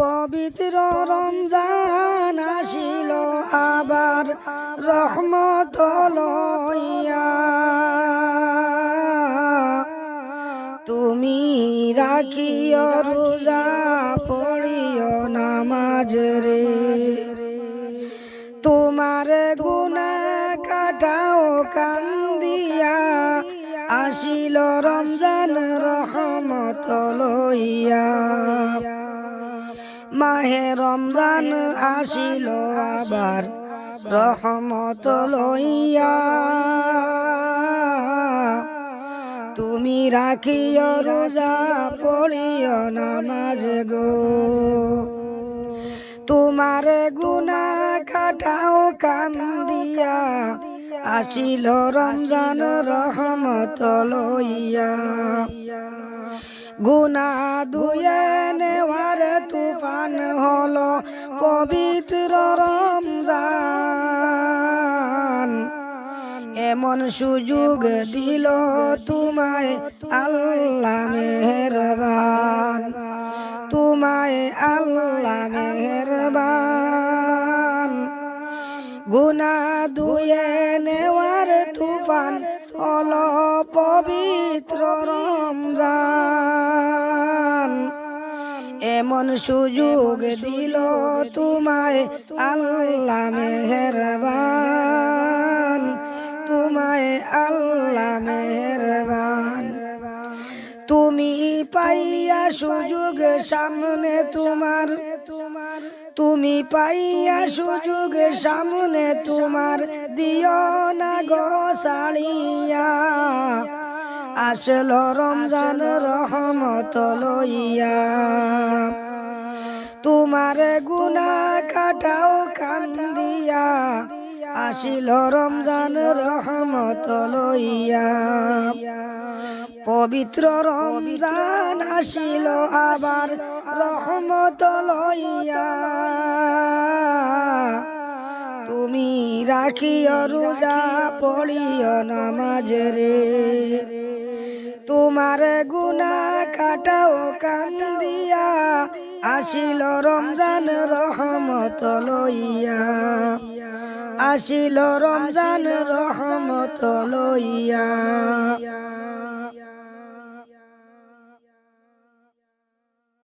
পবিত্র রমজান আসিল, আবার রহমত তুমি রাখিও রোজা, পড়িও নামাজ রে। তোমার গুনা কাটাও কান্দিয়া, আসিল রমজান মাহে রমজান আসিল আবার রহমত লইয়া। তুমি রাখিও রোজা, পড়িও নামাজ গো। তোমার গুনা কাটাও কান্দিয়া, আসিল রমজান রহমত লইয়া। গুনা দুয়ে নেওয়ার তুফান হলো পবিত্র রমজান। এমন সুযোগ দিল তোমায় আল্লাহ মেহরবান। তোমায় আল্লাহ মেহরবান। গুনা দুয়ে নেওয়ার তুফান হল পবিত্র রমজান। এমন সুযোগ দিল তোমায় আল্লাহ মেহরবান। তোমায় আল্লাহ মেহরবান। তুমি পাইয়া সুযোগ সামনে তোমার। তোমার তুমি পাইয়া সুযোগ সামনে তোমার। দিও না গো সাড়িয়া আসলো রমজান রহমত লইয়া। তোমার গুনা কাটাও কান্দিয়া, আসিল রমজান রহমত লইয়া। পবিত্র রমজান আসিল, আবার রহমত লইয়া। তুমি রাখিও রোজা, পড়িও নামাজ রে। তোমার গুনা কাটাও কান্দিয়া আসিল রমজান রহমত লইয়া। আসিল রমজান রহমত লইয়া।